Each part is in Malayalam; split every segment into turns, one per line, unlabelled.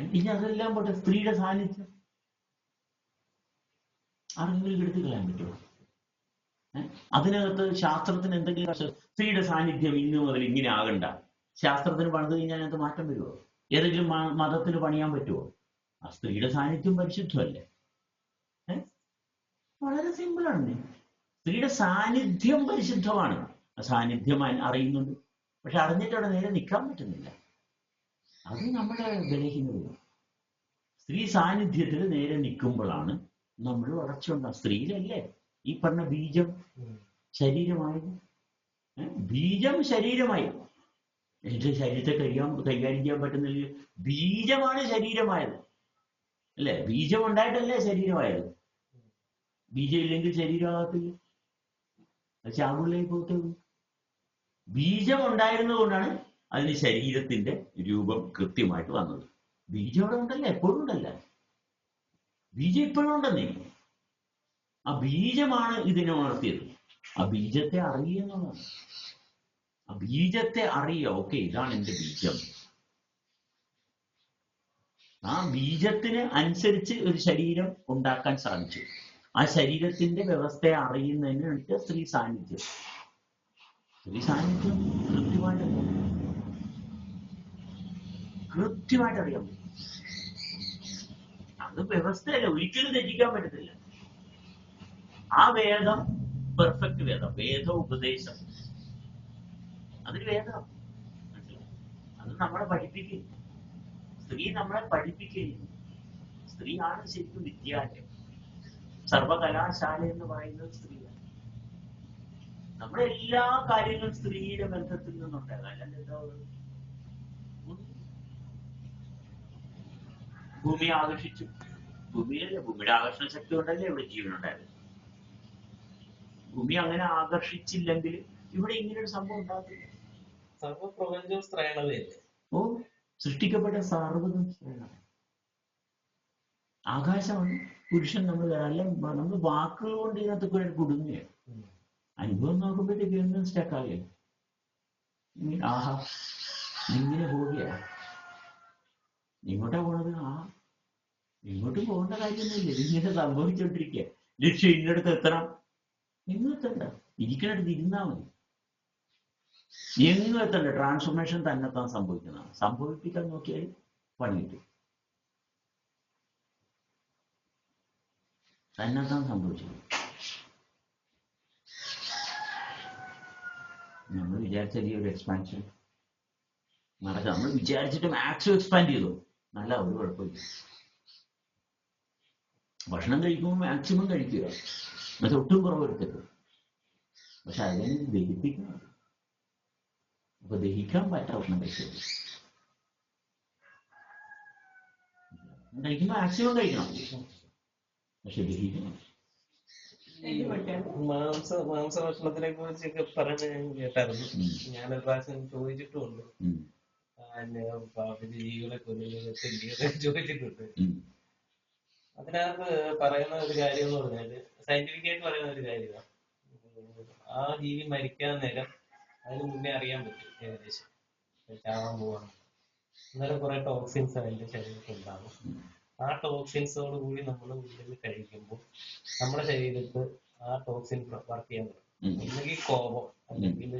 ഇനി അതെല്ലാം പോട്ടെ സ്ത്രീയുടെ സാന്നിധ്യം. ആർക്കെങ്കിലും എടുത്തു കളയാൻ പറ്റുമോ? അതിനകത്ത് ശാസ്ത്രത്തിന് എന്തെങ്കിലും സ്ത്രീയുടെ സാന്നിധ്യം ഇന്ന് മുതൽ ഇങ്ങനെ ആകണ്ട. ശാസ്ത്രത്തിന് പണിത് കഴിഞ്ഞാൽ അതിനകത്ത് മാറ്റം വരുമോ? ഏതെങ്കിലും മതത്തിന് പണിയാൻ പറ്റുമോ? ആ സ്ത്രീയുടെ സാന്നിധ്യം പരിശുദ്ധമല്ലേ? വളരെ സിമ്പിളാണ്. സ്ത്രീയുടെ സാന്നിധ്യം പരിശുദ്ധമാണ്. സാന്നിധ്യം അറിയുന്നുണ്ട്. പക്ഷെ അറിഞ്ഞിട്ട് അവിടെ നേരെ നിൽക്കാൻ പറ്റുന്നില്ല. അത് നമ്മൾ ഗ്രഹിക്കുന്നത്. സ്ത്രീ സാന്നിധ്യത്തിൽ നേരെ നിൽക്കുമ്പോഴാണ് നമ്മൾ വളർച്ച ഉണ്ടാകും സ്ത്രീയിലല്ലേ? ഈ പറഞ്ഞ ബീജം ശരീരമായത്. ബീജം ശരീരമായി. എന്റെ ശരീരത്തെ കഴിയാൻ കൈകാര്യം ചെയ്യാൻ പറ്റുന്നില്ല ബീജമാണ് ശരീരമായത്. അല്ലെ? ബീജം ഉണ്ടായിട്ടല്ലേ ശരീരമായത്? ബീജം ഇല്ലെങ്കിൽ ശരീരമാകത്തില്ല. ചാവുള്ളേ പോകത്തുള്ളൂ ബീജം ഉണ്ടായിരുന്നത് കൊണ്ടാണ് അതിന് ശരീരത്തിന്റെ രൂപം കൃത്യമായിട്ട് വന്നത്. ബീജം അവിടെ ഉണ്ടല്ല എപ്പോഴും ഉണ്ടല്ല. ബീജം ഇപ്പോഴും ഉണ്ടെന്നേ. ആ ബീജമാണ് ഇതിനെ ഉണർത്തിയത്. ആ ബീജത്തെ അറിയുന്നതാണ് ആ ബീജത്തെ അറിയുക ഓക്കെ ഇതാണ് എന്റെ ബീജം. ആ ബീജത്തിന് അനുസരിച്ച് ഒരു ശരീരം ഉണ്ടാക്കാൻ സാധിച്ചു. ആ ശരീരത്തിന്റെ വ്യവസ്ഥയെ അറിയുന്നതിന് വേണ്ടിയിട്ട് സ്ത്രീ സാന്നിധ്യം. സ്ത്രീ സാന്നിധ്യം കൃത്യമായിട്ട് അറിയാം. അറിയാൻ പറ്റും അത് വ്യവസ്ഥയല്ല ഒരിക്കലും തെറ്റിക്കാൻ പറ്റത്തില്ല. ആ വേദം പെർഫെക്റ്റ് വേദം വേദ ഉപദേശം. അതൊരു വേദം? അത് നമ്മളെ പഠിപ്പിക്കും സ്ത്രീ നമ്മളെ പഠിപ്പിക്കുന്നു സ്ത്രീയാണ് ശരിക്കും വിദ്യാലയം. സർവകലാശാല എന്ന് പറയുന്നത് സ്ത്രീയാണ്. നമ്മുടെ എല്ലാ കാര്യങ്ങളും സ്ത്രീയുടെ ബന്ധത്തിൽ നിന്നുണ്ടാകാം. അല്ലാണ്ട് ഭൂമിയെ ആകർഷിച്ചു. ഭൂമിയിലല്ലേ ഭൂമിയുടെ ആകർഷണ ശക്തി കൊണ്ടല്ലേ ഇവിടെ ജീവൻ ജീവനുണ്ടായത് ഭൂമി അങ്ങനെ ആകർഷിച്ചില്ലെങ്കിൽ ഇവിടെ ഇങ്ങനെ ഒരു സംഭവം ഉണ്ടാകില്ല
സർവപ്രപഞ്ചവും സ്ത്രൈണതയല്ലേ?
ഓ സൃഷ്ടിക്കപ്പെട്ട സർവതും സ്ത്രീയാണ് ആകാശമാണ് പുരുഷൻ നമ്മൾ അല്ല നമ്മൾ വാക്കുകൾ കൊണ്ട് ഇതിനകത്ത് ഒരു കുടുങ്ങുകയാണ്. അനുഭവം നോക്കുമ്പോഴത്തേക്ക് എന്നും സ്റ്റക്കാകില്ല ആഹാ ഇങ്ങനെ പോവുകയാ ഇങ്ങോട്ടാ പോണത് ആ ഇങ്ങോട്ട് പോകേണ്ട കാര്യമൊന്നുമില്ല. ഇതിങ്ങനെ സംഭവിച്ചോണ്ടിരിക്കുക ലക്ഷ്യം ഇന്നടുത്ത് എത്തണം. എങ്ങും ഇരിക്കണടുത്ത് ഇരുന്നാ മതി. എങ്ങും എത്തണ്ട. ട്രാൻസ്ഫോർമേഷൻ തന്നെത്താൻ സംഭവിക്കുന്നതാണ്. സംഭവിപ്പിക്കാൻ നോക്കിയാൽ പണി കിട്ടും. തന്നെത്താൻ സംഭവിച്ചു നമ്മൾ വിചാരിച്ച ഒരു എക്സ്പാൻഷൻ നടക്കാം നമ്മൾ വിചാരിച്ചിട്ട് മാക്സിമം എക്സ്പാൻഡ് ചെയ്തു. നല്ല ഒരു കുഴപ്പമില്ല. ഭക്ഷണം കഴിക്കുമ്പോൾ മാക്സിമം കഴിക്കുക. എന്നിട്ട് ഒട്ടും കുറവ് എടുക്കരുത് പക്ഷെ അതിനെ ദഹിപ്പിക്കണം. അപ്പൊ ദഹിക്കാൻ പറ്റാ ഭക്ഷണം കഴിക്കരുത്. കഴിക്കുമ്പോൾ മാക്സിമം കഴിക്കണം. പക്ഷെ ദഹിക്കണം.
മാംസ മാംസ ഭക്ഷണത്തിനെ കുറിച്ചൊക്കെ പറഞ്ഞു ഞാൻ കേട്ടായിരുന്നു.
ഞാൻ
ഞാനൊരു പ്രാവശ്യം ചോദിച്ചിട്ടുമുണ്ട്. ജീവികളെ കൊല്ലുന്നത് തെറ്റിയൊക്കെ ചോദിച്ചിട്ടുണ്ട്. അതിനകത്ത് പറയുന്ന ഒരു കാര്യം എന്ന് പറഞ്ഞാൽ സയന്റിഫിക് ആയിട്ട് പറയുന്ന ഒരു കാര്യമാണ് ആ ജീവി മരിക്കാൻ നേരം അതിന് മുന്നേ അറിയാൻ പറ്റും ഏകദേശം. ചാവാൻ പോവാണ് അന്നേരം കുറെ ടോക്സിൻസ് അതിന്റെ ശരീരത്തിൽ ഉണ്ടാകും ആ ടോക്സിൻസോട് കൂടി നമ്മൾ ഉള്ളിൽ കഴിക്കുമ്പോൾ നമ്മുടെ ശരീരത്ത് ആ ടോക്സിൻ വർക്ക് ചെയ്യാൻ തുടങ്ങും. ഒന്നുകിൽ കോപം അല്ലെങ്കിൽ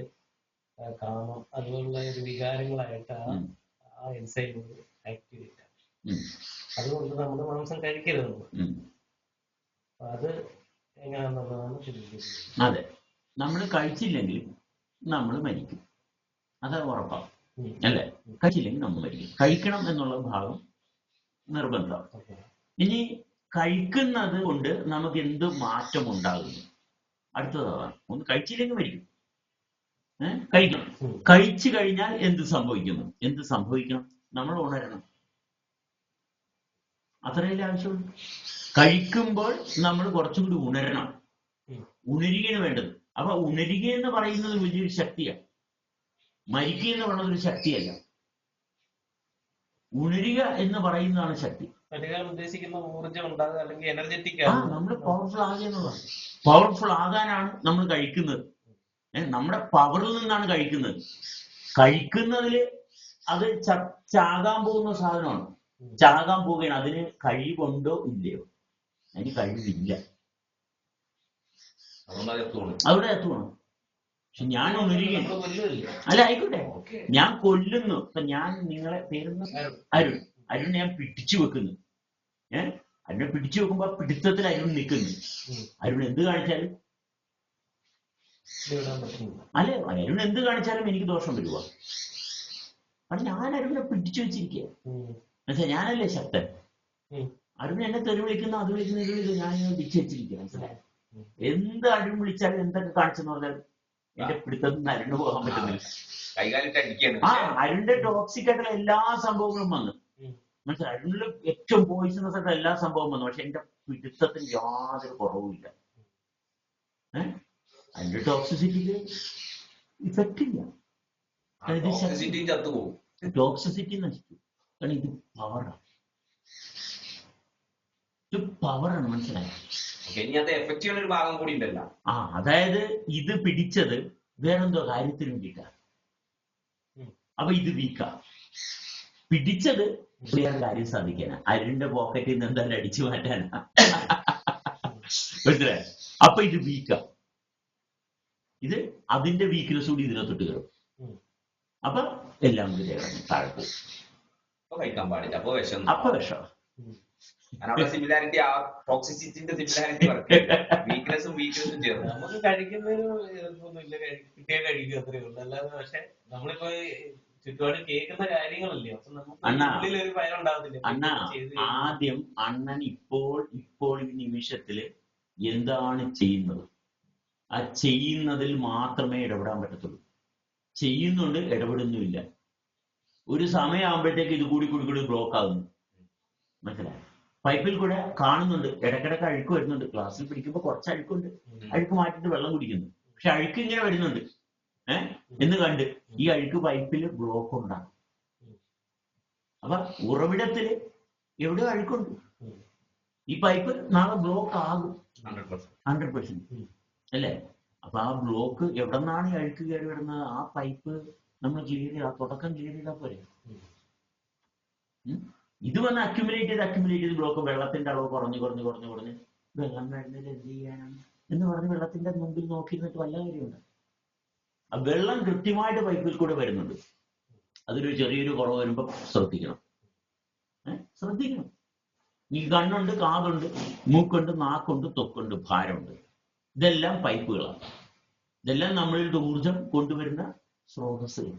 കാമം അതുപോലുള്ള ഒരു വികാരങ്ങളായിട്ട് ആ എൻസൈം ആക്ടിവേറ്റ്. അതുകൊണ്ട് നമ്മൾ മാംസം കഴിക്കരുത്. അത് എങ്ങനെയാണെന്നുള്ളതാണ് ചിന്തിക്കുന്നത്
അതെ. നമ്മൾ കഴിച്ചില്ലെങ്കിൽ നമ്മൾ മരിക്കും. അത് ഉറപ്പാണ് അല്ലെ? കഴിച്ചില്ലെങ്കിൽ നമ്മൾ മരിക്കും. കഴിക്കണം എന്നുള്ള ഭാഗം
നിർബന്ധമാണ്
ഇനി കഴിക്കുന്നത് കൊണ്ട് നമുക്ക് എന്ത് മാറ്റം ഉണ്ടാകുന്നു അടുത്തതാണ് ഒന്ന് കഴിച്ചില്ലെങ്കിൽ മരിക്കും? കഴിക്കണം. കഴിച്ചു കഴിഞ്ഞാൽ എന്ത് സംഭവിക്കുന്നു? എന്ത് സംഭവിക്കണം? നമ്മൾ ഉണരണം. അത്രയല്ലേ ആവശ്യമുള്ളൂ? കഴിക്കുമ്പോൾ നമ്മൾ കുറച്ചും കൂടി ഉണരണം. ഉണരുകയാണ് വേണ്ടത്. അപ്പൊ ഉണരുക എന്ന് പറയുന്നത് വലിയൊരു ശക്തിയാണ്. മരിക്കുക എന്ന് പറയുന്നത് ഒരു ശക്തിയല്ല. ഉണരുക എന്ന് പറയുന്നതാണ് ശക്തി.
ഉദ്ദേശിക്കുന്ന ഊർജം ഉണ്ടാകുക അല്ലെങ്കിൽ എനർജറ്റിക്
ആ നമ്മൾ പവർഫുൾ ആകുക എന്നുള്ളതാണ്. പവർഫുൾ ആകാനാണ് നമ്മൾ കഴിക്കുന്നത്. നമ്മുടെ പവറിൽ നിന്നാണ് കഴിക്കുന്നത്. കഴിക്കുന്നതിൽ അത് ചാകാൻ പോകുന്ന സാധനമാണ്. ചാകാൻ പോവുകയാണ്. അതിന് കഴിവുണ്ടോ ഇല്ലയോ? അതിന് കഴിവില്ല. അവിടെ എത്തുവാണ് പക്ഷെ ഞാൻ ഉണരുകയാണ്. അല്ല ആയിക്കോട്ടെ. ഞാൻ കൊല്ലുന്നു. ഇപ്പൊ ഞാൻ നിങ്ങളെ പേരുന്ന അരുൺ. അരുൺ. ഞാൻ പിടിച്ചു വെക്കുന്നു. ഏഹ് അരുണെ പിടിച്ചു വെക്കുമ്പോ പിടുത്തത്തിൽ അരുൺ നിൽക്കുന്നു. അരുൺ എന്ത് കാണിച്ചാലും അല്ലെ? അരുൺ എന്ത് കാണിച്ചാലും എനിക്ക് ദോഷം വരുക അത് ഞാൻ അരുണിനെ പിടിച്ചു വെച്ചിരിക്കുക. മനസ്സിലായി ഞാനല്ലേ ശക്തൻ. അരുൺ എന്നെ തെറി വിളിക്കുന്ന അത് വിളിക്കുന്ന ഇത് വിളിക്കുന്ന ഞാൻ പിടിച്ചു വെച്ചിരിക്കുക മനസ്സിലായി? എന്ത് അരുൺ വിളിച്ചാലും എന്തൊക്കെ കാണിച്ചെന്ന് പറഞ്ഞാൽ എന്റെ പിടുത്തത്തിൽ നിന്ന് അരുണ് പോകാൻ പറ്റുന്നില്ല. ആ. അരുണിന്റെ ടോക്സിക് ആയിട്ടുള്ള എല്ലാ സംഭവങ്ങളും വന്നു. മനസ്സിലായി? അരുണിൽ ഏറ്റവും പോയിസണസ് ആയിട്ടുള്ള എല്ലാ സംഭവവും വന്നു. പക്ഷെ എന്റെ പിടുത്തത്തിന് യാതൊരു കുറവുമില്ല. ഏഹ് അതിന്റെ ടോക്സിസിറ്റിക്ക് ഇഫക്റ്റ് ഇല്ല.
ടോക്സിസിറ്റി ചത്തു പോകും.
ടോക്സിസിറ്റി നശിച്ചു കാരണം ഇത് പവറാണ് ഇത് പവറാണ് മനസ്സിലായത്
ഒരു ഭാഗം കൂടി ഉണ്ടല്ലോ.
ആ അതായത് ഇത് പിടിച്ചത് വേറെന്തോ കാര്യത്തിന് വേണ്ടിയിട്ടാണ്. അപ്പൊ ഇത് വീക്കാ പിടിച്ചത് വേറെ കാര്യം സാധിക്കാനാ. അരുണിന്റെ പോക്കറ്റിൽ നിന്ന് എന്തായാലും അടിച്ചു മാറ്റാനാ. മനസ്സിലായി? അപ്പൊ ഇത് വീക്കാ ഇത് അതിന്റെ വീക്ക്നെസ് കൂടി ഇതിനകത്തോട്ട് കയറും. അപ്പൊ എല്ലാം കൂടി താഴെ പോകും
അപ്പൊ വിഷം സിമിലാരിറ്റി ആ ടോക്സിസിറ്റിന്റെ സിമിലാരിറ്റി വീക്ക്നെസ്സും വീക്ക്നെസ്സും ചേർന്നു.
നമുക്ക് കഴിക്കുക അത്രേ ഉള്ളൂ. അല്ലാതെ പക്ഷെ നമ്മളിപ്പോ ഈ ചുറ്റുപാട് കേൾക്കുന്ന കാര്യങ്ങളല്ലേ. അപ്പൊ നമുക്ക്
അണ്ണാ.
ഒരു ഭയം ഉണ്ടാവത്തില്ല.
അണ്ണ ആദ്യം അണ്ണൻ ഇപ്പോൾ ഇപ്പോൾ ഈ നിമിഷത്തിൽ എന്താണ് ചെയ്യുന്നത്? ആ ചെയ്യുന്നതിൽ മാത്രമേ ഇടപെടാൻ പറ്റത്തുള്ളൂ. ചെയ്യുന്നുണ്ട് ഇടപെടുന്നുമില്ല. ഒരു സമയമാകുമ്പോഴത്തേക്ക് ഇത് കൂടി കൂടി കൂടി ബ്ലോക്ക് ആകുന്നു മനസ്സിലായി? പൈപ്പിൽ കൂടെ കാണുന്നുണ്ട്. ഇടക്കിടക്ക് അഴുക്ക് വരുന്നുണ്ട്. ക്ലാസ്സിൽ പിടിക്കുമ്പോൾ കുറച്ച് അഴുക്കുണ്ട്. അഴുക്ക് മാറ്റിട്ട് വെള്ളം കുടിക്കുന്നു. പക്ഷെ അഴുക്ക് ഇങ്ങനെ വരുന്നുണ്ട്. ഏഹ് എന്ന് കണ്ട് ഈ അഴുക്ക് പൈപ്പിൽ ബ്ലോക്ക് ഉണ്ടാകും. അപ്പൊ ഉറവിടത്തിൽ എവിടെ അഴുക്കുണ്ട്. ഈ പൈപ്പ് നാളെ ബ്ലോക്ക് ആകും.
Hundred percent.
അല്ലേ? അപ്പൊ ആ ബ്ലോക്ക് എവിടെ നിന്നാണ് അഴുക്ക് കയറി വരുന്നത് ആ പൈപ്പ് നമ്മൾ ക്ലിയർ ചെയ്താൽ തുടക്കം ക്ലിയർ ചെയ്താൽ പോരെ? ഇത് വന്ന് അക്യുമുലേറ്റ് ചെയ്ത് അക്യുമുലേറ്റ് ചെയ്ത് ബ്ലോക്ക് വെള്ളത്തിന്റെ അളവ് കുറഞ്ഞു കുറഞ്ഞു കുറഞ്ഞു കുറഞ്ഞ്. വെള്ളം വരുന്നതിൽ എന്ത് ചെയ്യാനാണ്? എന്ന് പറഞ്ഞ് വെള്ളത്തിന്റെ മുമ്പിൽ നോക്കി നിന്നിട്ട് വല്ല കാര്യമുണ്ട്? ആ വെള്ളം കൃത്യമായിട്ട് പൈപ്പിൽ കൂടെ വരുന്നുണ്ട്. അതൊരു ചെറിയൊരു കുറവ് വരുമ്പോൾ ശ്രദ്ധിക്കണം? ശ്രദ്ധിക്കണം. ഈ കണ്ണുണ്ട് കാതുണ്ട് മൂക്കുണ്ട് നാക്കുണ്ട് തൊക്കുണ്ട് ഭാരമുണ്ട്. ഇതെല്ലാം പൈപ്പുകളാണ്. ഇതെല്ലാം നമ്മളുടെ ഊർജം കൊണ്ടുവരുന്ന സ്രോതസ്സുകൾ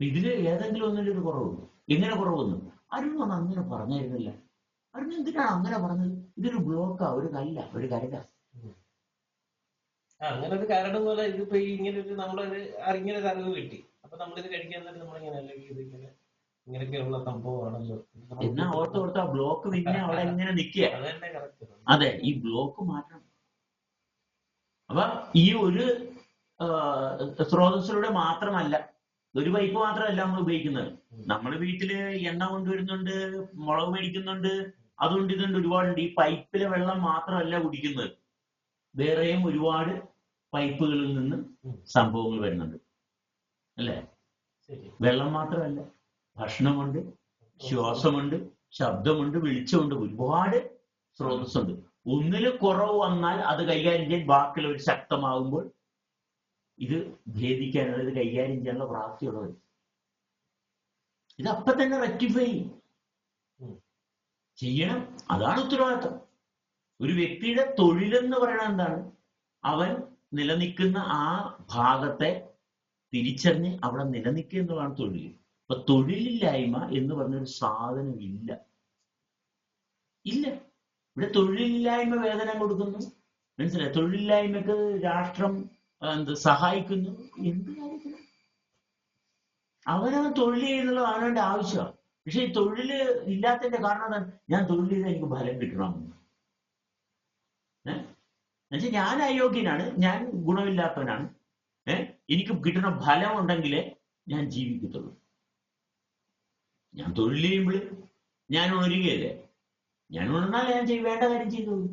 ഇതിൽ ഏതെങ്കിലും ഒന്നിലൊരു കുറവുണ്ട്? എങ്ങനെ കുറവൊന്നും അരുണാണ് അങ്ങനെ പറഞ്ഞിരുന്നില്ല. അരുൺ എന്തിനാണ് അങ്ങനെ പറഞ്ഞത്? ഇതൊരു ബ്ലോക്കാ ഒരു കല്ല ഒരു കരക.
അങ്ങനെ ഒരു കാരണം പോലെ ഇതിപ്പോ ഇങ്ങനെ ഒരു നമ്മളൊരു ഒരു അറിവ് കിട്ടി. അപ്പൊ നമ്മളിത് കഴിക്കാൻ നമ്മളിങ്ങനെ അല്ലെങ്കിൽ ഇത് ഇങ്ങനെ ഇങ്ങനെയൊക്കെയുള്ള സംഭവമാണല്ലോ
എന്നാ ഓർത്ത് കൊടുത്ത ആ ബ്ലോക്ക് പിന്നെ അവിടെ ഇങ്ങനെ നിക്കുക
അത്
ഈ ബ്ലോക്ക് മാറ്റണം. അപ്പൊ ഈ ഒരു സ്രോതസ്സിലൂടെ മാത്രമല്ല ഒരു പൈപ്പ് മാത്രമല്ല നമ്മൾ ഉപയോഗിക്കുന്നത്. നമ്മൾ വീട്ടിൽ എണ്ണ കൊണ്ടുവരുന്നുണ്ട് മുളക് മേടിക്കുന്നുണ്ട് അതുകൊണ്ട് ഇതുണ്ട് ഒരുപാടുണ്ട്. ഈ പൈപ്പിലെ വെള്ളം മാത്രമല്ല കുടിക്കുന്നത്. വേറെയും ഒരുപാട് പൈപ്പുകളിൽ നിന്ന്. സംഭവങ്ങൾ വരുന്നുണ്ട്. അല്ലേ? വെള്ളം മാത്രമല്ല. ഭക്ഷണമുണ്ട് ശ്വാസമുണ്ട് ശബ്ദമുണ്ട് വെളിച്ചമുണ്ട് ഒരുപാട് സ്രോതസ്സുണ്ട്. ഒന്നിൽ കുറവ് വന്നാൽ അത് കൈകാര്യം ചെയ്യാൻ ബാക്കിയുള്ളവർ ശക്തമാകുമ്പോൾ ഇത് ഭേദിക്കാൻ അതായത് കൈകാര്യം ചെയ്യാനുള്ള പ്രാപ്തിയുള്ളവർ. ഇത് അപ്പൊ തന്നെ റെക്ടിഫൈ. ചെയ്യണം. അതാണ് ഉത്തരവാദിത്വം. ഒരു വ്യക്തിയുടെ തൊഴിലെന്ന് പറയുന്നത് എന്താണ്? അവൻ നിലനിൽക്കുന്ന ആ ഭാഗത്തെ തിരിച്ചറിഞ്ഞ് അവിടെ നിലനിൽക്കുക എന്നുള്ളതാണ് തൊഴിൽ. അപ്പൊ തൊഴിലില്ലായ്മ എന്ന് പറഞ്ഞൊരു സാധനം ഇല്ല. ഇല്ല. ഇവിടെ തൊഴിലില്ലായ്മ വേതനം കൊടുക്കുന്നു. മനസ്സിലായി? തൊഴിലില്ലായ്മക്ക് രാഷ്ട്രം എന്ത് സഹായിക്കുന്നു? എന്ത് കാര്യത്തിന് അവനവൻ തൊഴിൽ ചെയ്യുന്നുള്ളത് അവനവന്റെ ആവശ്യമാണ് പക്ഷെ ഈ തൊഴിൽ ഇല്ലാത്തതിന്റെ കാരണം ഞാൻ തൊഴിൽ ചെയ്താൽ എനിക്ക് ഫലം കിട്ടണം ഏഹ് എന്നുവെച്ചാൽ ഞാൻ അയോഗ്യനാണ് ഞാൻ ഗുണമില്ലാത്തവനാണ്. ഏഹ് എനിക്ക് കിട്ടുന്ന ഫലം ഉണ്ടെങ്കിലേ ഞാൻ ജീവിക്കത്തുള്ളൂ. ഞാൻ തൊഴിൽ ചെയ്യുമ്പോൾ ഞാൻ ഉണരുകയല്ലേ ഞാൻ ഉണർന്നാൽ ഞാൻ ചെയ്യേണ്ട കാര്യം ചെയ്തോളൂ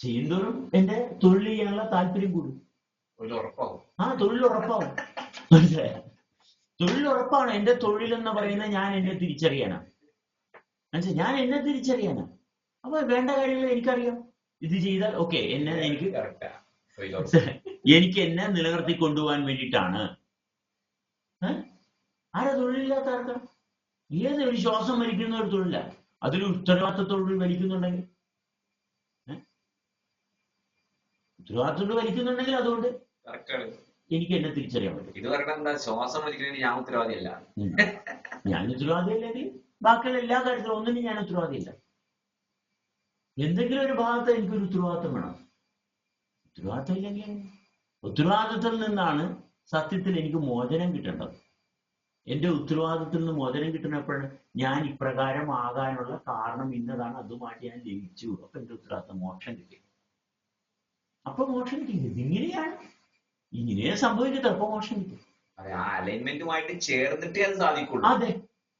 ചെയ്യുന്തോറും എന്റെ തൊഴിൽ ചെയ്യാനുള്ള താല്പര്യം കൂടും. ആ തൊഴിൽ ഉറപ്പാവും മനസ്സിലായ? തൊഴിൽ ഉറപ്പാണ് എന്റെ തൊഴിൽ എന്ന് പറയുന്നത് ഞാൻ എന്നെ തിരിച്ചറിയാനാണ് മനസ്സിലായി? ഞാൻ എന്നെ തിരിച്ചറിയാനാണ് അപ്പൊ വേണ്ട കാര്യങ്ങൾ എനിക്കറിയാം. ഇത് ചെയ്താൽ ഓക്കെ എന്നെ എനിക്ക് എനിക്ക് എന്നെ നിലനിർത്തി കൊണ്ടുപോകാൻ വേണ്ടിയിട്ടാണ്. ഏ? ആരാ തൊഴിലില്ലാത്ത ആർക്കാ ഏത് ഒരു ശ്വാസം വലിക്കുന്ന ഒരു തൊഴില? അതിൽ ഉത്തരവാദിത്തത്തോടുകൂടി വലിക്കുന്നുണ്ടെങ്കിൽ ഉത്തരവാദിത്തോട് മരിക്കുന്നുണ്ടെങ്കിൽ വലിക്കുന്നുണ്ടെങ്കിൽ അതുകൊണ്ട് എനിക്ക് എന്നെ തിരിച്ചറിയാൻ പറ്റും.
ഇത് ശ്വാസം വലിക്കുന്നതിന് ഞാൻ ഉത്തരവാദിയല്ല.
ഞാൻ ഉത്തരവാദിയല്ലെങ്കിൽ ബാക്കിയുള്ള എല്ലാ കാര്യത്തിലും ഒന്നിനും ഞാൻ ഉത്തരവാദിയില്ല. എന്തെങ്കിലും ഒരു ഭാഗത്ത് എനിക്കൊരു ഉത്തരവാദിത്തം വേണം. ഉത്തരവാദിത്തം ഇല്ലെങ്കിൽ ഉത്തരവാദിത്തത്തിൽ നിന്നാണ് സത്യത്തിൽ എനിക്ക് മോചനം കിട്ടേണ്ടത്. എന്റെ ഉത്തരവാദിത്തത്തിൽ നിന്ന് മോചനം കിട്ടുന്നപ്പോൾ ഞാൻ ഇപ്രകാരം ആകാനുള്ള കാരണം ഇന്നതാണ് അതുമായിട്ട് ഞാൻ ലഭിച്ചു. അപ്പൊ എന്റെ ഉത്തരവാദിത്തം മോക്ഷം കിട്ടി. അപ്പൊ മോക്ഷം കിട്ടി. ഇതിങ്ങനെയാണ്. ഇങ്ങനെ സംഭവിക്കട്ടെ. അപ്പൊ മോക്ഷം കിട്ടി.
അലൈൻമെന്റുമായിട്ട് ചേർന്നിട്ടേ അത് സാധിക്കുള്ളൂ.
അതെ.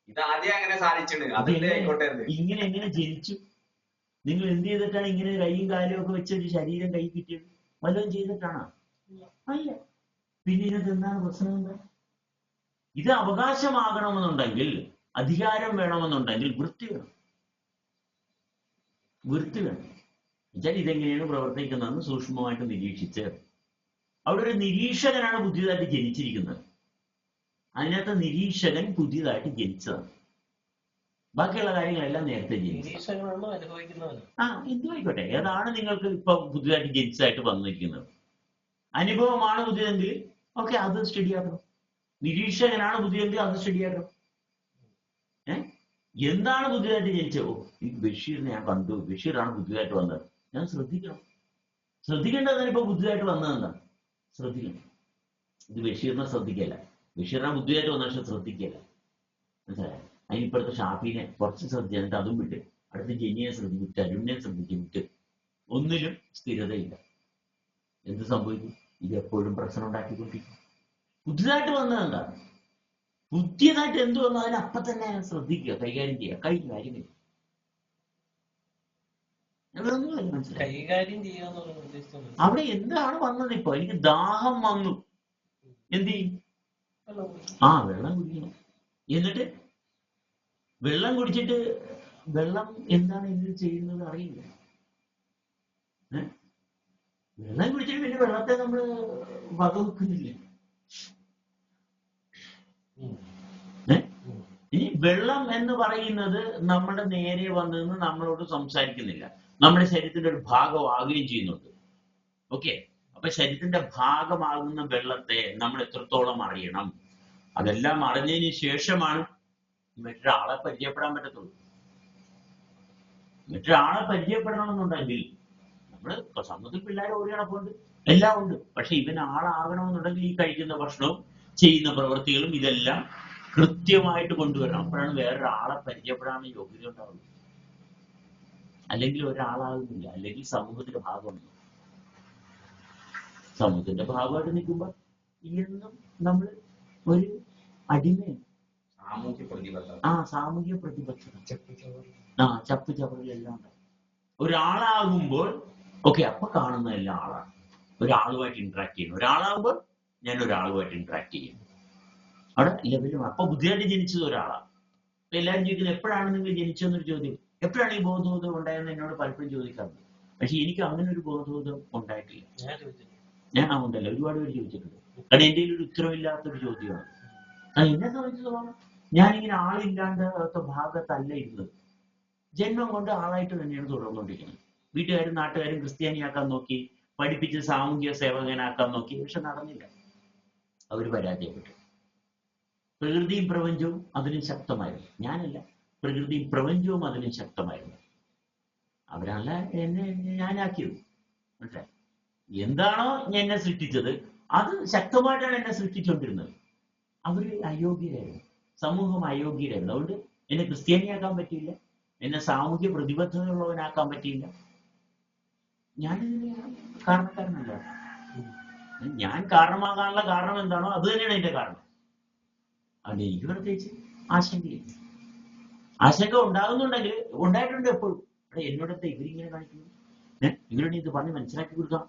ഇത് ആദ്യം അങ്ങനെ സാധിച്ചിട്ടുണ്ട്. അതിന്റെ ആയിക്കോട്ടെ എന്ത്
ഇങ്ങനെ എങ്ങനെ ജനിച്ചു? നിങ്ങൾ എന്ത് ചെയ്തിട്ടാണ് ഇങ്ങനെ കൈയും കാലും ഒക്കെ വെച്ച് ഒരു ശരീരം കൈ കിട്ടിയത്? വല്ലതും ചെയ്തിട്ടാണോ? അല്ല. പിന്നെ ഇതിനകത്ത് എന്താണ് പ്രശ്നം? എന്താ ഇത് അവകാശമാകണമെന്നുണ്ടെങ്കിൽ അധികാരം വേണമെന്നുണ്ടെങ്കിൽ വൃത്തി വേണം. വൃത്തി വേണം. എന്നുവെച്ചാൽ ഇതെങ്ങനെയാണ് പ്രവർത്തിക്കുന്നതെന്ന് സൂക്ഷ്മമായിട്ട് നിരീക്ഷിച്ച് അവിടെ ഒരു നിരീക്ഷകനാണ് പുതിയതായിട്ട് ജനിച്ചിരിക്കുന്നത്. അതിനകത്ത് നിരീക്ഷകൻ പുതിയതായിട്ട് ജനിച്ചതാണ്. ബാക്കിയുള്ള കാര്യങ്ങളെല്ലാം നേരത്തെ ജനിച്ചു. ആ എന്തു ആയിക്കോട്ടെ ഏതാണ് നിങ്ങൾക്ക് ഇപ്പൊ പുതിയതായിട്ട് ജനിച്ചതായിട്ട് വന്നിരിക്കുന്നത്? അനുഭവമാണ് പുതിയതെങ്കിൽ? ഓക്കെ അത് സ്റ്റഡി ആക്കണം. നിരീക്ഷകനാണ് ബുദ്ധിയെങ്കിൽ അത് ശരിയാക്കാം ഏ? എന്താണ് പുതിയതായിട്ട് ജനിച്ചത്? ഓ ഈ ബഷീറിനെ ഞാൻ കണ്ടു. ബഷീറാണ് പുതിയതായിട്ട് വന്നത്. ഞാൻ ശ്രദ്ധിക്കണം. ശ്രദ്ധിക്കേണ്ടതാണ് ഇപ്പൊ പുതിയതായിട്ട് വന്നതെന്ന് ശ്രദ്ധിക്കണം. ഇത് ബഷീറിനെ ശ്രദ്ധിക്കല്ല. ബഷീറിനാണ് പുതിയതായിട്ട് വന്ന പക്ഷെ ശ്രദ്ധിക്കല്ല. മനസ്സിലായോ? അതിനിപ്പുറത്തെ ഷാഫിനെ കുറച്ച് ശ്രദ്ധിച്ചു എന്നിട്ട് അതും വിട്ട് അടുത്ത ജനിയെ ശ്രദ്ധിക്കും തരുണിനെ ശ്രദ്ധിക്കും വിട്ട് ഒന്നിലും സ്ഥിരതയില്ല. എന്ത് സംഭവിക്കും? ഇത് എപ്പോഴും പ്രശ്നം ഉണ്ടാക്കിക്കൊണ്ടിരിക്കും. പുതിയതായിട്ട് വന്നത് എന്താ? പുതിയതായിട്ട് എന്ത് വന്നു അതിനെ അപ്പൊ തന്നെ ശ്രദ്ധിക്കുക കൈകാര്യം ചെയ്യുക. കഴിഞ്ഞ മനസ്സിലായി
കൈകാര്യം
അവിടെ എന്താണ് വന്നത് ഇപ്പൊ? എനിക്ക് ദാഹം വന്നു. എന്ത് ചെയ്യും? ആ വെള്ളം കുടിക്കണം. എന്നിട്ട് വെള്ളം കുടിച്ചിട്ട് വെള്ളം എന്താണ് ഇതിൽ ചെയ്യുന്നത് അറിയില്ല. വെള്ളം കുടിച്ചിട്ട് പിന്നെ വെള്ളത്തെ നമ്മൾ വകവെക്കുന്നില്ല ഏ? ഇനി വെള്ളം എന്ന് പറയുന്നത് നമ്മുടെ നേരെ വന്നതെന്ന് നമ്മളോട് സംസാരിക്കുന്നില്ല. നമ്മുടെ ശരീരത്തിന്റെ ഒരു ഭാഗമാകുകയും ചെയ്യുന്നുണ്ട്. ഓക്കെ? അപ്പൊ ശരീരത്തിന്റെ ഭാഗമാകുന്ന വെള്ളത്തെ നമ്മൾ എത്രത്തോളം അറിയണം? അതെല്ലാം അറിഞ്ഞതിന് ശേഷമാണ് മറ്റൊരാളെ പരിചയപ്പെടാൻ പറ്റത്തുള്ളൂ. മറ്റൊരാളെ പരിചയപ്പെടണമെന്നുണ്ടെങ്കിൽ നമ്മൾ സമൂഹത്തിൽ പിള്ളേർ ഓടി കണക്കുണ്ട് എല്ലാം ഉണ്ട്. പക്ഷെ ഇവൻ ആളാകണമെന്നുണ്ടെങ്കിൽ ഈ കഴിക്കുന്ന ഭക്ഷണവും ചെയ്യുന്ന പ്രവൃത്തികളും ഇതെല്ലാം കൃത്യമായിട്ട് കൊണ്ടുവരണം. അപ്പോഴാണ് വേറൊരാളെ പരിചയപ്പെടാനുള്ള യോഗ്യത ഉണ്ടാവുള്ളൂ. അല്ലെങ്കിൽ ഒരാളാകുന്നില്ല. അല്ലെങ്കിൽ സമൂഹത്തിന്റെ ഭാഗമാണ് സമൂഹത്തിന്റെ ഭാഗമായിട്ട് നിൽക്കുമ്പോൾ എന്നും നമ്മൾ ഒരു അടിമയാണ്.
സാമൂഹ്യ പ്രതിബദ്ധത.
ആ സാമൂഹ്യ പ്രതിബദ്ധത. ആ ചപ്പ് ചവറിലെല്ലാം ഉണ്ടാവും. ഒരാളാകുമ്പോൾ ഓക്കെ അപ്പൊ കാണുന്ന എല്ലാ ആളാണ്. ഒരാളുമായിട്ട് ഇന്ററാക്ട് ചെയ്യുന്നു. ഒരാളാകുമ്പോൾ ഞാൻ ഒരാളുമായിട്ട് ഇന്ററാക്ട് ചെയ്യുന്നു അവിടെ ലെവലും അപ്പൊ ബുദ്ധിയായിട്ട് ജനിച്ചത് ഒരാളാണ് എല്ലാവരും ചോദിക്കുന്നത് എപ്പോഴാണ് നിങ്ങൾ ജനിച്ചതെന്നൊരു ചോദ്യം? എപ്പോഴാണ് ഈ ബോധബോധം ഉണ്ടായെന്ന് എന്നോട് പലപ്പോഴും ചോദിക്കാറുണ്ട്. പക്ഷെ എനിക്ക് അങ്ങനെ ഒരു ബോധബോധം ഉണ്ടായിട്ടില്ല.
ഞാൻ
ആ ഉണ്ടല്ലോ ഒരുപാട് പേര് ചോദിച്ചിട്ടുണ്ട്. കാരണം എന്റെ ഒരു ഉത്തരവില്ലാത്തൊരു ചോദ്യമാണ്. അത് എന്നെ സംബന്ധിച്ചിടത്തോളം ഞാനിങ്ങനെ ആളില്ലാണ്ടാത്ത ഭാഗത്തല്ല ഇരുന്നത്. ജന്മം കൊണ്ട് ആളായിട്ട് തന്നെയാണ് തുടർന്നുകൊണ്ടിരിക്കുന്നത്. വീട്ടുകാരും നാട്ടുകാരും ക്രിസ്ത്യാനിയാക്കാൻ നോക്കി പഠിപ്പിച്ച് സാമൂഹ്യ സേവകനാക്കാൻ നോക്കി പക്ഷെ നടന്നില്ല. അവർ പരാജയപ്പെട്ടു. പ്രകൃതിയും പ്രപഞ്ചവും അതിനും ശക്തമായിരുന്നു. ഞാനല്ല. പ്രകൃതിയും പ്രപഞ്ചവും അതിനും ശക്തമായിരുന്നു. അവരല്ല എന്നെ ഞാനാക്കിയത്. മനസ്സിലായി? എന്താണോ എന്നെ സൃഷ്ടിച്ചത് അത് ശക്തമായിട്ടാണ് എന്നെ സൃഷ്ടിച്ചുകൊണ്ടിരുന്നത് അവർ അയോഗ്യരായിരുന്നു. സമൂഹം അയോഗ്യരായിരുന്നു. അതുകൊണ്ട് എന്നെ ക്രിസ്ത്യാനിയാക്കാൻ പറ്റിയില്ല. എന്നെ സാമൂഹ്യ പ്രതിബദ്ധതയുള്ളവനാക്കാൻ പറ്റിയില്ല. ഞാനിതിന് കാരണക്കാരനല്ല. ഞാൻ കാരണമാകാനുള്ള കാരണം എന്താണോ അത് തന്നെയാണ് എന്റെ കാരണം. അത് എനിക്ക് പ്രത്യേകിച്ച് ആശങ്കയില്ല ആശങ്ക ഉണ്ടാകുന്നുണ്ടെങ്കിൽ ഉണ്ടായിട്ടുണ്ട് എപ്പോഴും. എന്നോടത്തെ ഇവരിങ്ങനെ കാണിക്കുന്നു ഏഹ് ഇവരോട് ഇത് പറഞ്ഞ് മനസ്സിലാക്കി കൊടുക്കാം.